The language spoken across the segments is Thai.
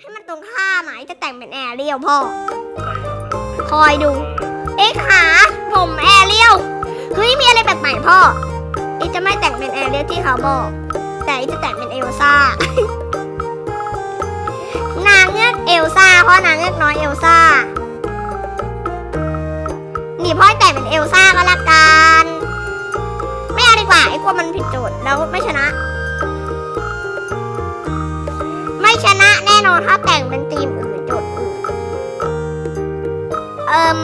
ให้มันตรงข้ามอะไอ้จะแต่งเป็นแอรเรียลพ่อ คอยดู เอ๊ะขาผมแอรเรียลเฮ้ยมีอะไรแปลกใหม่พ่อไอจะไม่แต่งเป็นแอรเรียลที่เขาบอก แต่ไอจะแต่งเป็นเอลซ่านางเงือกเอลซ่าเพราะนางเงือกน้อยเอลซ่านี่พ่อให้แต่งเป็นเอลซ่าก็แล้วกันไม่เอาดีกว่าไอ้กลัวมันผิดโจทย์แล้วไม่ชนะ เป็นทีมอื่นโจทย์อื่น เอิม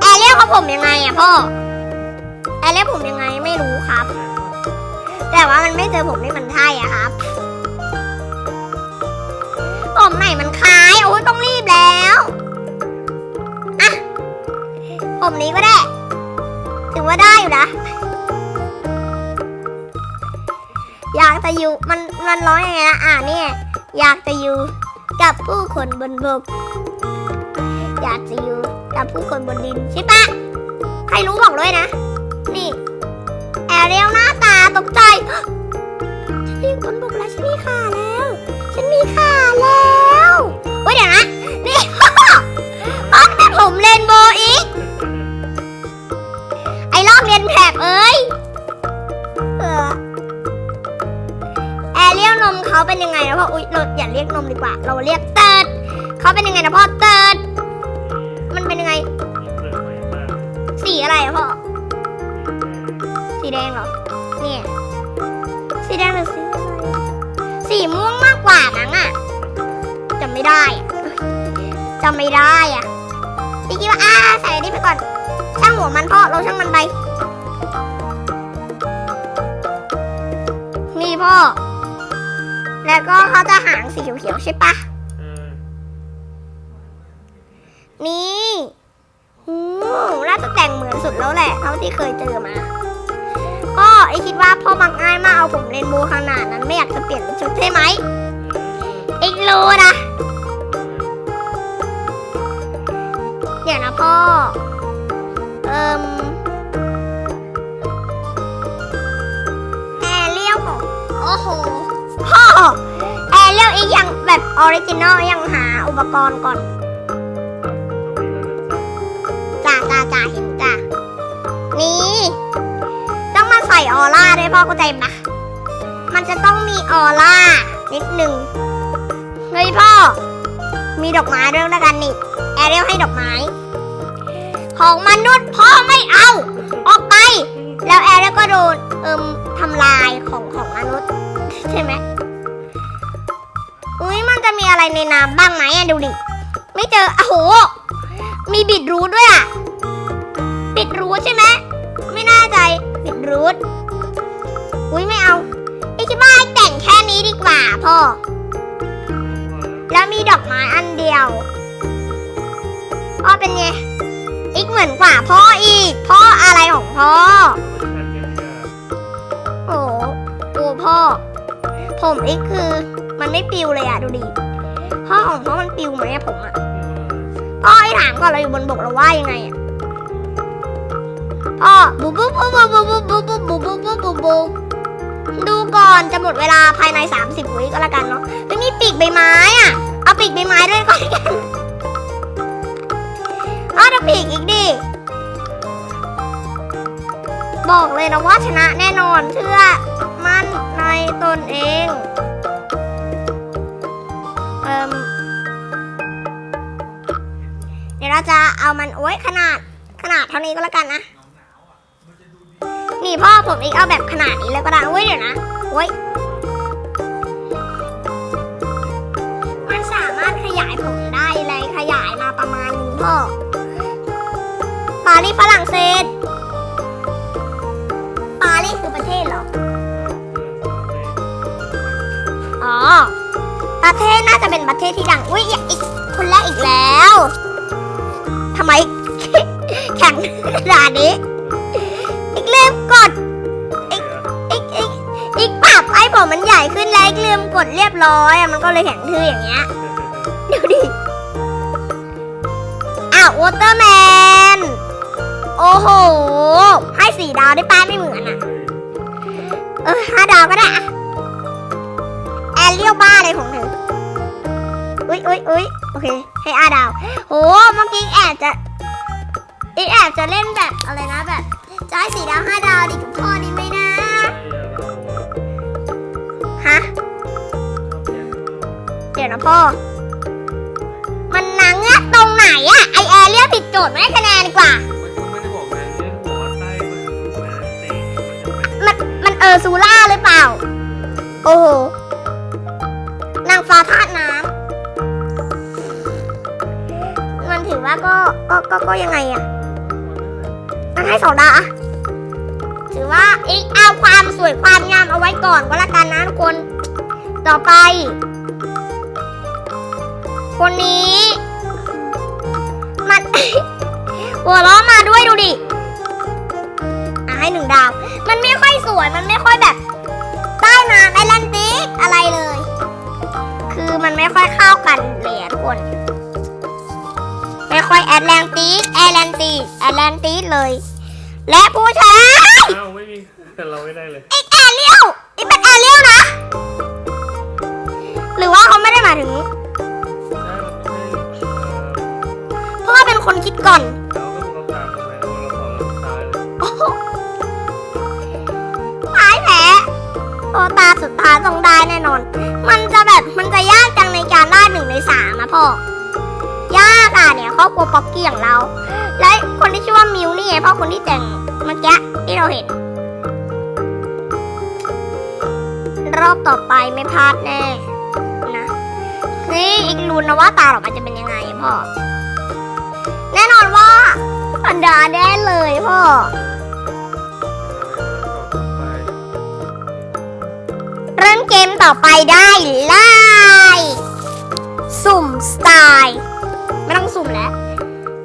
แอรเรียกเขาผมยังไงอะพ่อ แอรเรียกผมยังไงไม่รู้ครับ แต่ว่ามันไม่เจอผมนี่มันใช่อะครับ ผมไหนมันคล้าย โอ้ยต้องรีบแล้วอะผมนี้ก็ได้ ถือว่าได้อยู่นะอยากจะอยู่มันมันร้องยังไงนะอ่าเนี่ยอยากจะอยู่ กับผู้คนบนบก อยากจะอยู่กับผู้คนบนดินใช่ปะใครรู้บอกด้วยนะ นี่ แอรเรียลหน้าตาตกใจฉันอยู่บนบกแล้วฉันมีขาแล้ว ฉันมีขาแล้วเว้ยเดี๋ยวนะ นี่พ่อพ่อแต่ผมเล่นบ จำไม่ได้อะพี่คิดว่าอ่าใส่อันนี้ไปก่อน ช่างหัวมันพ่อเราช่างมันไป นี่พ่อ แล้วก็เขาจะหางสีเขียวๆใช่ปะนี่หูน่าจะแต่งเหมือนสุดแล้วแหละ เท่าที่เคยเจอมา ก็ไอคิดว่าพ่อมักง่ายมากเอาผมเรนโบว์ขนาดนั้นไม่อยากจะเปลี่ยนเป็นชุดใช่ไหม มแอรเรียลของโอ้โหพ่อแอรเรียลอีกอย่างแบบออริจินอลยังหาอุปกรณ์ก่อนจ้าจ้าจ้าเห็นจ้านี่ ต้องมาใส่ออร่าด้วยพ่อเข้าใจปะมันจะต้องมีออร่านิดหนึ่งเฮ้ยพ่อ มีดอกไม้ด้วยแล้วกันนี่ แอเรียลให้ดอกไม้ ของมนุษย์พ่อไม่เอา ออกไป แล้วแอรียลก็โดนเอิมทำลายของของมนุษย์ ใช่ไหมอุ้ยมันจะมีอะไรในน้ำบ้างไหมอะดูดิ ไม่เจอโอ้โห มีบิดรูทด้วยอะบิดรูทใช่ไหมไม่น่าใจบิดรูทอุ้ยไม่เอาไอ้คิดว่าแต่งแค่นี้ดีกว่าพ่อ แล้วมีดอกไม้อันเดียวพ่อเป็นไง เหมือนกว่าพ่ออีก พ่ออะไรของพ่อ โอ้โหโอ้พ่อ ผมอีกคือมันไม่ปิวเลยอะดูดิ พ่อของพ่อมันปิวไหมอะผมอะพ่อไอ้ถามก่อนเราอยู่บนบกเราว่ายังไงอะพ่อบูบูบูบูบูบูบูบูบูบูบูบูดูก่อนจะหมดเวลาภายใน 30วิก็แล้วกันเนาะแล้วมีปีกใบไม้อะเอาปีกใบไม้ด้วยก็แล้วกัน ปีกอีกดิ บอกเลยนะว่าชนะแน่นอนเชื่อมั่นในตนเอง เอ่มเดี๋ยวเราจะเอามันโอ้ยขนาดขนาดเท่านี้ก็แล้วกันนะ นี่พ่อผมอีกเอาแบบขนาดนี้เลยก็ได้โอ้ยเดี๋ยวนะโอ้ยมันสามารถขยายผมได้เลยขยายมาประมาณนึงพ่อารีสฝรั่งเศส ปารีสคือประเทศเหรอ อ๋อ ประเทศน่าจะเป็นประเทศที่ดัง อุ้ยอีกคนแรกอีกแล้วทำไมแข่งขนาดนี้ อีกเลืมกด อีกอีกอีกอีกปรับให้ผมมันใหญ่ขึ้นแล้วอีกเลืมกดเรียบร้อยอะมันก็เลยแข็งทื่ออย่างเงี้ยดูดิอ้าววอเตอร์แมน โอ้โห ให้สี่ดาวได้ป้ายไม่เหมือนอะเออห้าดาวก็ได้อะแอรเรียลบ้าเลยของเธอ อุ้ยอุ้ยอุ้ยโอเค ให้อาดาว โห เมื่อกี้แอบจะอีแอบจะเล่นแบบอะไรนะแบบจะให้สี่ดาวห้าดาวดิกับพ่อดีไหมนะ ฮะ เดี๋ยวนะพ่อ มันนางเงือกตรงไหนอะไอแอร์เรียกผิดโจทย์ไม่ให้คะแนนดีกว่า ออซูล่าหรือเปล่า โอ้โห นางฟ้าธาตุน้ำ มันถือว่าก็ก็ก็ก็ยังไงอะ มันให้สองดาวอะถือว่าอีกเอาความสวยความงามเอาไว้ก่อนก็แล้วกันนะทุกคน ต่อไป คนนี้มัน หัวล้อมาด้วยดูดิ อะให้หนึ่งดาว มันไม่ค่อย วยมันไม่ค่อยแบบใต้น้ำแอตแลนติกอะไรเลย คือมันไม่ค่อยเข้ากันเลยอะทุกคน ไม่ค่อยแอตแลนติกแอตแลนติกแอตแลนติกเลย และผู้ชายอ้าวไม่มีแต่เราไม่ได้เลยอีกแอเรียลอีกเป็นแอเรียลนะ หรือว่าเขาไม่ได้หมายถึงได้เราไม่ใช่เพราะว่าเป็นคนคิดก่อน ตาสุดท้ายต้องได้แน่นอน มันจะแบบมันจะยากจังในการได้หนึ่งในสามนะพ่อยากอะเนี่ยครอบครัวป๊อกกี้อย่างเรา และคนที่ชื่อว่ามิวนี่ไงพ่อคนที่แต่งเมื่อกี้ที่เราเห็น รอบต่อไปไม่พลาดแน่นะนี่อีกลุ้นนะว่าตาออกมาจะเป็นยังไงพ่อแน่นอนว่าอันดาแน่เลยพ่อ เกมต่อไปได้เลยสุ่มสไตล์ไม่ต้องสุ่มแล้ว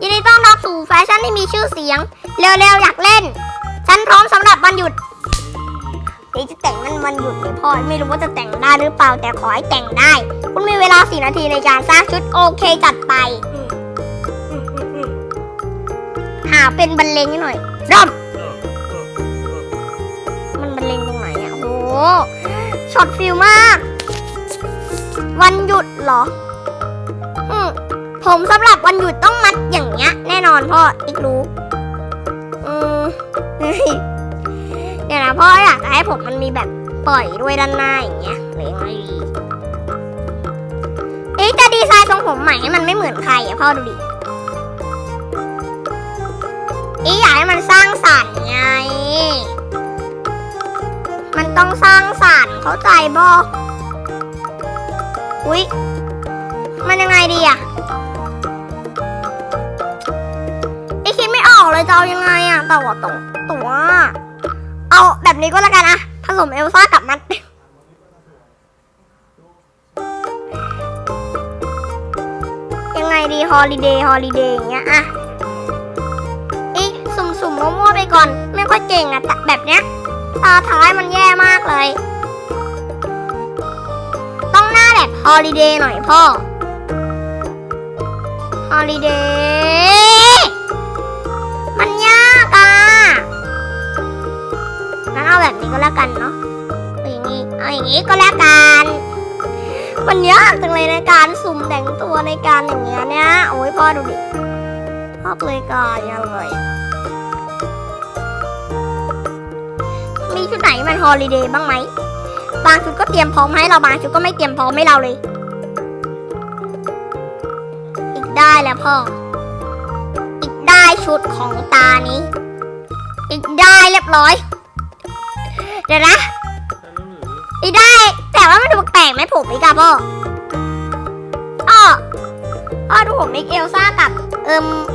ยินดีต้อนรับสู่แฟชั่นที่มีชื่อเสียง เร็วๆ อยากเล่น ฉันพร้อมสำหรับวันหยุดเดี๋ยวจะแต่งมันวันหยุดเลยพ่อ ไม่รู้ว่าจะแต่งได้หรือเปล่าแต่ขอให้แต่งได้ คุณมีเวลา4นาทีในการสร้างชุดโอเคจัดไป หาเป็นบรรเลงให้หน่อยเริ่มเออเออเออมันบรรเลงตรงไหนอะโอ้โห ช็อตฟิลมาก วันหยุดเหรอ อืมผมสำหรับวันหยุดต้องมัดอย่างเงี้ย แน่นอนพ่ออีกรู้ อืมเดี๋ยวนะพ่ออยากจะให้ผมมันมีแบบปล่อยด้วยด้านหน้าอย่างเงี้ยหรือยังไงดีเอ๊ะจะดีไซน์ทรงผมใหม่ให้มันไม่เหมือนใครอะพ่อดูดิอีอยากให้มันสร้างสรรค์ไง มันต้องสร้างสรรค์เข้าใจบ่อุ๊ย มันยังไงดีอะไอคิดไม่ออกเลยจะเอายังไงอะแต่ว่าตรงตัว เอาแบบนี้ก็แล้วกันอะผสมเอลซ่ากับมัดยังไงดีฮอลิเดย์ฮอลิเดย์อย่างเงี้ยอะอีสุ่มๆมั่วๆไปก่อน ไม่ค่อยเก่งอะแต่แบบเนี้ย ตาท้ายมันแย่มากเลย ต้องหน้าแบบฮอลิเดย์หน่อยพ่อ ฮอลิเดย์ มันยากอะงั้นเอาแบบนี้ก็แล้วกันเนาะเอาอย่างนี้ เอาอย่างนี้ก็แล้วกัน มันยากจังเลยในการสุ่มแต่งตัวในการอย่างเงี้ยเนี่ย โอ้ยพ่อดูดิพ่อเลยกายยังเลย ชุดไหนมันฮอลิเดย์บ้างไหม บางชุดก็เตรียมพร้อมให้เราบางชุดก็ไม่เตรียมพร้อมให้เราเลย อีกได้แล้วพ่อ อีกได้ชุดของตานี้ อีกได้เรียบร้อย เดี๋ยวนะแล้วหรืออีกได้ แต่ว่ามันดูแปลกๆไหมผมอีกอะพ่ออ้อพ่อดูผมอีกเอลซ่ากับเอิมเอ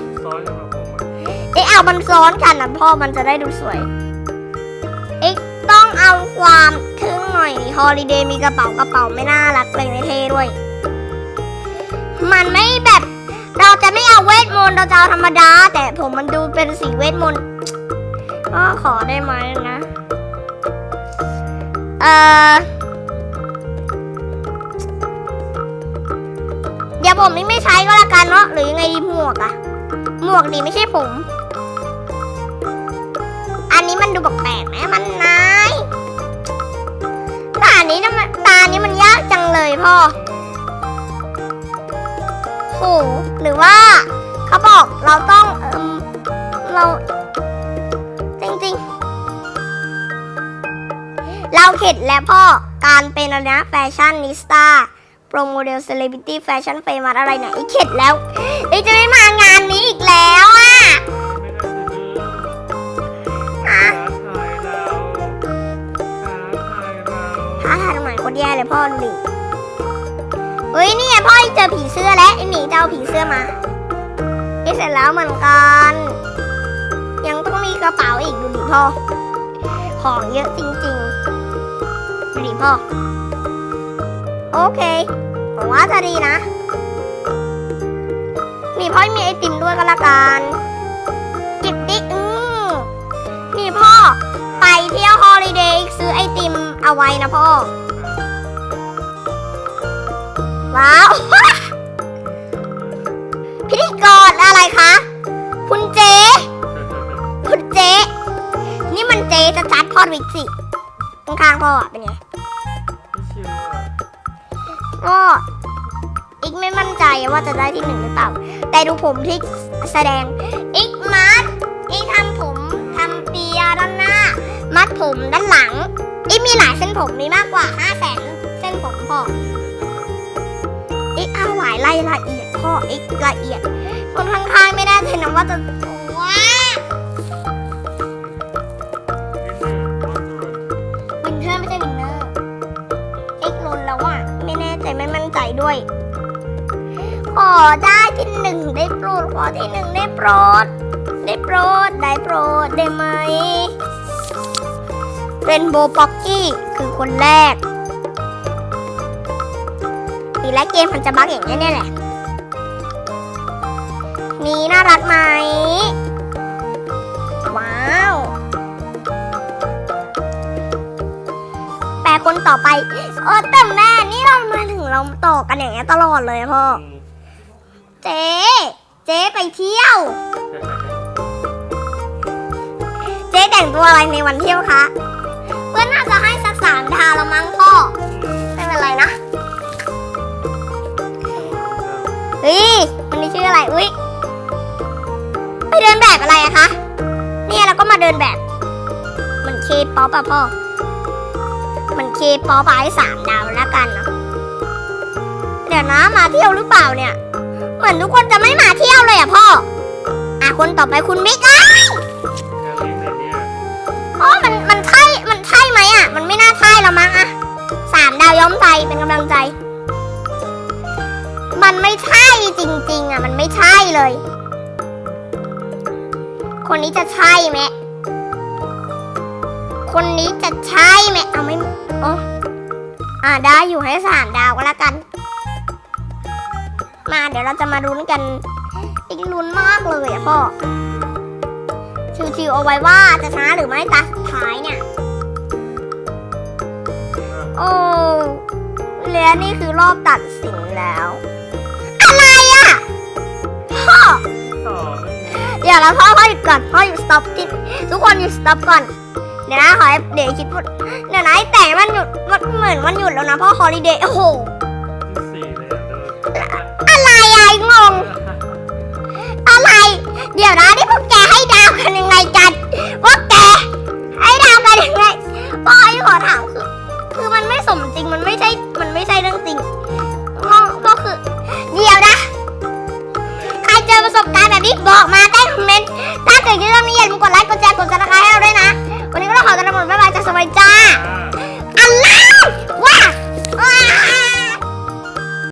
อซ้อนสำหรับผมอะเอ๊ะเอามันซ้อนกันนะพ่อมันจะได้ดูสวย เอ๊ะต้องเอาความทึ่งหน่อยฮอลิเดย์มีกระเป๋ากระเป๋าไม่น่ารักเลยไม่เท่ด้วย มันไม่แบบ เราจะไม่เอาเวทมนต์เราจะเอาธรรมดา แต่ผมมันดูเป็นสีเวทมนต์ก็ขอได้ไหมนะ เออเดี๋ยวผมนี่ไม่ใช้ก็แล้วกันเนาะหรือยังไงดีหมวกอะหมวกดีไม่ใช่ผม นี้นะมันตานี้มันยากจังเลยพ่ออ้หรือว่าเขาบอกเราต้อง เอมเรา จริงๆ เราเข็ดแล้วพ่อ การเป็นอะไรนะแฟชั่นนิสตาโปรโมเดลเซเลบริตี้แฟชั่นเฟมัสอะไรเนี่ยไอเข็ดแล้วไอจะไม่มางานนี้อีกแล้ว พ่อดูดิเฮ้ยนี่ไงพ่อเจอผีเสื้อแล้วไอหนีจะเอาผีเสื้อมาไอ้เสร็จแล้วเหมือนกัน ยังต้องมีกระเป๋าอีกดูดิพ่อ ของเยอะจริงๆดูดิพ่อ โอเคผมว่าจะดีนะมีพ่อมีไอติมด้วยก็แล้วกันกิบดิอืมนี่พ่อ ไปเที่ยวฮอลิเดย์ซื้อไอติมเอาไว้นะพ่อ ว้าว พิธีกรอะไรคะ คุณเจ คุณเจ นี่มันเจจะจัดพ่อวิกสิข้างๆพ่ออะเป็นไงไม่ชิวอะก็อีกไม่มั่นใจว่าจะได้ที่หนึ่งหรือเปล่า แต่ดูผมที่แสดง อีกมัดอีกทำผมทำเปียด้านหน้า มัดผมด้านหลัง อีกมีหลายเส้นผมมีมากกว่า5 0 0แสนเส้นผมพ่ออีกเอาหลายรายละเอียดพ่ออีกละเอียด คนข้างๆไม่ได้เลยนะว่าจะว้านิดนึงรถด่วนวินเทอร์ไม่ใช่วินเนอร์เอ็กลนแล้วอะไม่แน่ใจไม่มั่นใจด้วย ขอได้ที่หนึ่งได้โปรดขอที่หนึ่งได้โปรด ได้โปรดได้โปรดได้ไหมเรนโบว์ป๊อกกี้คือคนแรก และเกมมันจะบั๊กอย่างนี้เนี่ยแหละ นี่น่ารักไหม ว้าว แปลคนต่อไปเออแต่แม่นี่เรามาถึงเราต่อกันอย่างเงี้ยตลอดเลยอะพ่อ เจ๊ เจ๊ไปเที่ยว เจ๊แต่งตัวอะไรในวันเที่ยวคะ เพื่อนน่าจะให้สักสามดาวละมั้งพ่อ ไม่เป็นไรนะ ดินแบบเหมือนเคป๊อปอะพ่อมันเคป๊อปให้สามดาวแล้วกันเนาะเดี๋ยวนะมาเที่ยวหรือเปล่าเนี่ย เหมือนทุกคนจะไม่มาเที่ยวเลยอะพ่ออะคนต่อไปคุณมิกอะพ่อ๋อมันมันใช่มันใช่ไหมอะมันไม่น่าใช่แล้วมั้งอะสามดาวย้อมใจเป็นกำลังใจ มันไม่ใช่จริง ๆอะมันไม่ใช่เลย คนนี้จะใช่ไหม คนนี้จะใช่ไหมเอาไม่โอ้อ่าได้อยู่ให้สามดาวก็แล้วกัน มาเดี๋ยวเราจะมาลุ้นกัน อีกลุ้นมากเลยอะพ่อชิวๆเอาไว้ว่าจะชนะหรือไม่ตาสุดท้ายเนี่ย โอ้และนี่คือรอบตัดสินแล้ว อะไรอะพ่อต่อไม่มีเดี๋ยวแล้วพ่อพ่อหยุดก่อนพ่อหยุด stop ที่ทุกคนหยุด stop ก่อน เดี๋ยวนะขอให้เดี๋ยวคิดพูดเดี๋ยวนะไอ้แต่มันหยุดมันเหมือนมันหยุดแล้วนะพ่อ holiday โอ้โหที่สี่เลยอะเดินอะไรอะงง อะไร เดี๋ยวนะนี่พวกแก